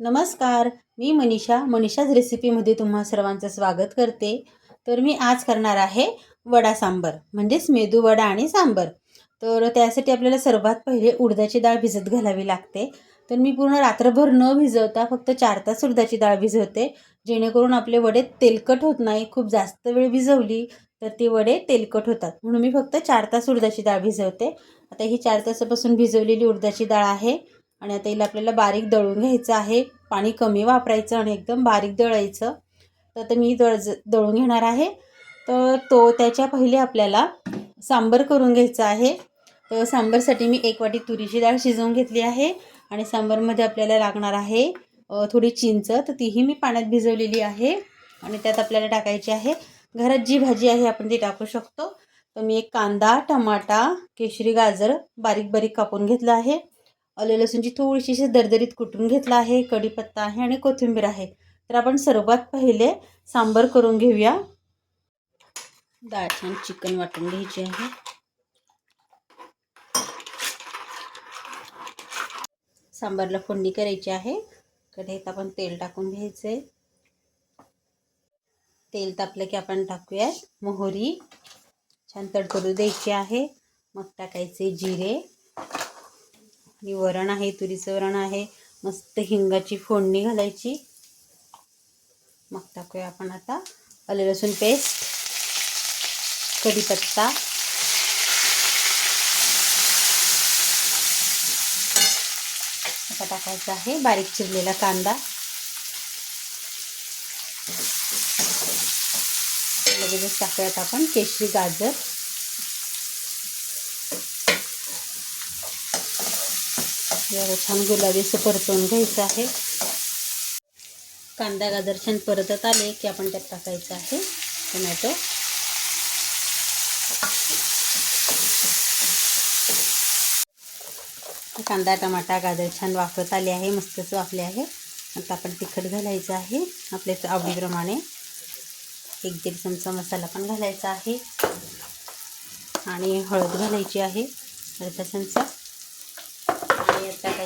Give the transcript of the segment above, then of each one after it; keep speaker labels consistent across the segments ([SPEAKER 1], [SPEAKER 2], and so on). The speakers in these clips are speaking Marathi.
[SPEAKER 1] नमस्कार मी मनीषा. मनीषाज रेसिपीमध्ये तुम्हा सर्वांचं स्वागत करते. तर मी आज करणार आहे वडा सांबर म्हणजेच मेदू वडा आणि सांबर. तर त्यासाठी आपल्याला सर्वात पहिले उडदाची डाळ भिजत घालावी लागते. तर मी पूर्ण रात्रभर न भिजवता फक्त चार तास उडदाची डाळ भिजवते. जेणेकरून आपले वडे तेलकट होत नाही. खूप जास्त वेळ भिजवली तर ती वडे तेलकट होतात. म्हणून मी फक्त चार तास उडदाची डाळ भिजवते. आता ही चार तासापासून भिजवलेली उडदाची डाळ आहे. आणि आता हिला आपल्याला बारीक दळून घ्यायचं आहे. पाणी कमी वापरायचं आणि एकदम बारीक दळायचं. तर आता मी दळ दळून घेणार आहे. तर तो त्याच्या पहिले आपल्याला सांबर करून घ्यायचं आहे. तर सांबरसाठी मी एक वाटी तुरीची डाळ शिजवून घेतली आहे. आणि सांबरमध्ये आपल्याला लागणार आहे थोडी चिंच. तर तीही मी पाण्यात भिजवलेली आहे. आणि त्यात आपल्याला टाकायची आहे घरात जी भाजी आहे आपण ती टाकू शकतो. तर मी एक कांदा टमाटा केशरी गाजर बारीक बारीक कापून घेतलं आहे. आले लसूणची थोडीशी दरदरीत कुटून घेतला आहे कढीपत्ता आहे आणि कोथिंबीर आहे. तर आपण सर्वात पहिले सांबर करून घेऊया. डाळ छान चिकन वाटून घ्यायची आहे. सांबारला फोडणी करायची आहे. कढईत आपण तेल टाकून घ्यायचे. तेल तापलं की आपण टाकूयात मोहरी. छान तडतडू द्यायची आहे. मग टाकायचे जिरे. आणि वरण आहे तुरीचं वरण आहे. मस्त हिंगाची फोडणी घालायची. मग टाकूया आपण आता आले लसूण पेस्ट कढीपत्ता. आता टाकायचा आहे बारीक चिरलेला कांदा. लगेचच टाकूयात आपण केशरी गाजर. जरा छान गुलाबी असं परतवून घ्यायचं आहे. कांदा गाजर छान परतत आले की आपण त्यात टाकायचं आहे टोमॅटो. कांदा टमाटा गाजर छान वाफत आले आहे मस्तच वाफले आहे. आता आपण तिखट घालायचं आहे. आपल्या आवडीप्रमाणे एक दीड चमचा मसाला पण घालायचा आहे. आणि हळद घालायची आहे अर्धा चमचा.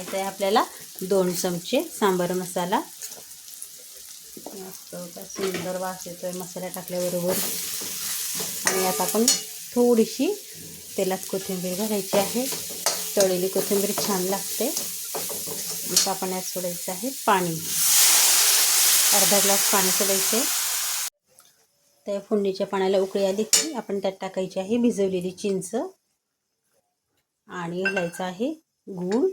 [SPEAKER 1] आणि टाकायचं आहे आपल्याला दोन चमचे सांबार मसाला. मस्त सुंदर वास येतो आहे मसाला टाकल्याबरोबर. आणि आता आपण थोडीशी तेलात कोथिंबीर घालायची आहे. तळलेली कोथिंबीर छान लागते. आता आपण यात सोडायचं आहे पाणी. अर्धा ग्लास पाणी सोडायचं आहे. त्या फोडणीच्या पाण्याला उकळी आली की आपण त्यात टाकायची आहे भिजवलेली चिंच. आणि घालायचं आहे गूळ.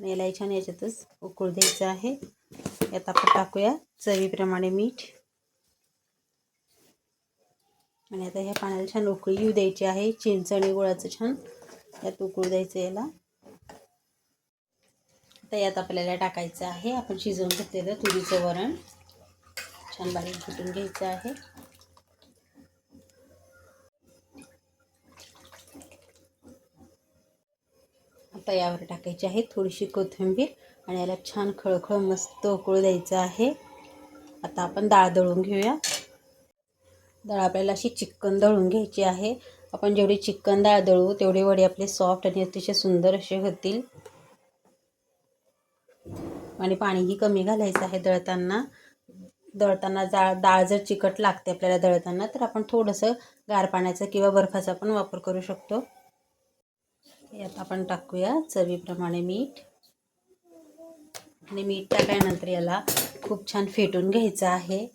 [SPEAKER 1] आणि याला छान याच्यातच उकळू द्यायचं आहे. यात आपण टाकूया चवीप्रमाणे मीठ. आणि आता ह्या पाण्याला छान उकळी येऊ द्यायची आहे. चिंच आणि गुळाचं छान यात उकळू द्यायचं याला. आता यात आपल्याला टाकायचं आहे. आपण शिजवून घेतलेलं तुरीचं वरण. छान बारीक फुटून घ्यायचं आहे. आता यावर टाकायची आहे थोडीशी कोथिंबीर आणि याला छान खळखळ मस्त उकळू द्यायचं आहे. आता आपण डाळ दळून घेऊया. डाळ आपल्याला अशी चिकन दळून घ्यायची आहे. आपण जेवढी चिकन डाळ दळू तेवढे वडे आपले सॉफ्ट आणि अतिशय सुंदर असे होतील. आणि पाणीही कमी घालायचं आहे दळताना. दळताना जा डाळ जर चिकट लागते आपल्याला दळताना तर आपण थोडंसं गार पाण्याचा किंवा बर्फाचा पण वापर करू शकतो. यात आपण टाकूया चवीप्रमाणे मीठ. आणि मीठ टाकल्यानंतर याला खूप छान फेटून घ्यायचं आहे.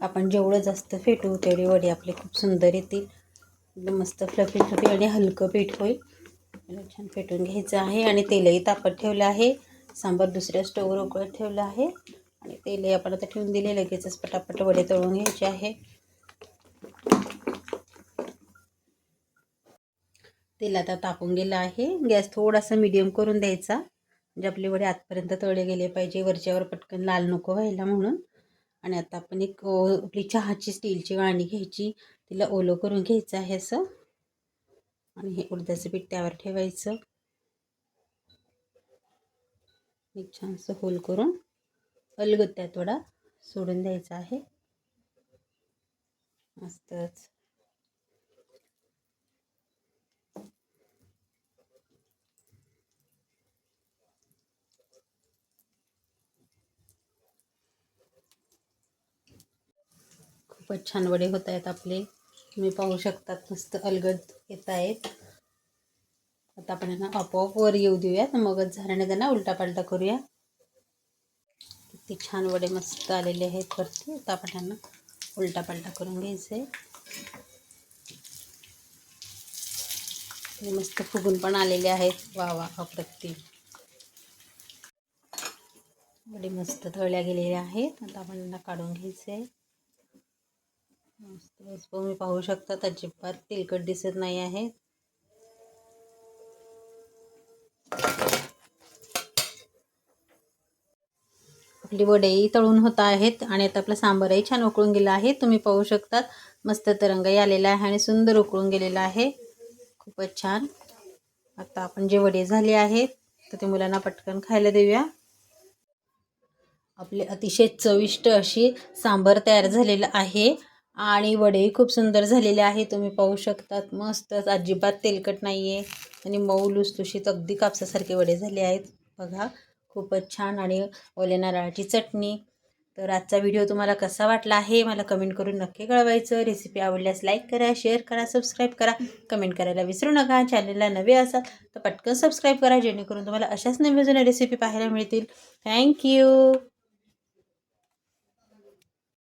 [SPEAKER 1] आपण जेवढं जास्त फेटू तेवढी वडी आपले खूप सुंदर येतील. एकदम मस्त फ्लफी फ्लफी आणि हलकं पीठ होईल. छान फेटून घ्यायचं आहे आणि तेलही तापत ठेवलं आहे. सांबार दुसऱ्या स्टोववर उकळत ठेवलं आहे. आणि तेलही आपण आता ठेवून दिले लगेचच पटापट वडे तळून घ्यायचे आहे. तेल आता तापून गेलं आहे. गॅस थोडासा मिडियम करून द्यायचा. म्हणजे आपले वडे आतपर्यंत तळले गेले पाहिजे. वरच्यावर पटकन लाल नको व्हायला म्हणून. आणि आता आपण एक आपली चहाची स्टीलची गाणी घ्यायची. तिला ओलं करून घ्यायचं आहे असं. आणि हे उडद्याचं पीठ त्यावर ठेवायचं. एक छानसं होल करून अलगत्या थोडा सोडून द्यायचा आहे. मस्तच. खूपच छान वडे होत आहेत आपले. तुम्ही पाहू शकतात मस्त अलगद येत आहेत. आता आपण यांना आपोआप वर येऊ देऊयात. मगच झाल्याने त्यांना उलटा पालटा करूया. किती छान वडे मस्त आलेले आहेत वरती. आता आपण त्यांना उलटा पालटा करून घ्यायचे. मस्त फुगून पण आलेले आहेत. वा वा अप्रतिम. वडे मस्त तळल्या गेलेले आहेत. आता आपण त्यांना काढून घ्यायचे. आहे मस्त तुम्ही पाहू शकता अजिबात तेलकट दिसत नाही आहे. आपली वडेही तळून होत आहेत आणि आता आपलं सांबारही छान उकळून गेला आहे. तुम्ही पाहू शकतात मस्त तरंगाई आलेला आहे आणि सुंदर उकळून गेलेला आहे. खूपच छान. आता आपण जे वडे झाले आहेत तर ते मुलांना पटकन खायला देऊया. आपले अतिशय चविष्ट अशी सांबर तयार झालेलं आहे. आणि वडेही खूप सुंदर झालेले आहे. तुम्ही पाहू शकतात. मस्तच अजिबात तेलकट नाही आहे आणि मऊ लुसलुशीत अगदी कापसासारखे वडे झाले आहेत. बघा खूपच छान. आणि ओल्या नारळाची चटणी. तर आजचा व्हिडिओ तुम्हाला कसा वाटला आहे मला कमेंट करून नक्की कळवायचं. रेसिपी आवडल्यास लाईक करा शेअर करा सबस्क्राईब करा. कमेंट करायला विसरू नका. चॅनलला नवे असाल तर पटकन सबस्क्राईब करा जेणेकरून तुम्हाला अशाच नवीन जुन्या रेसिपी पाहायला मिळतील. थँक्यू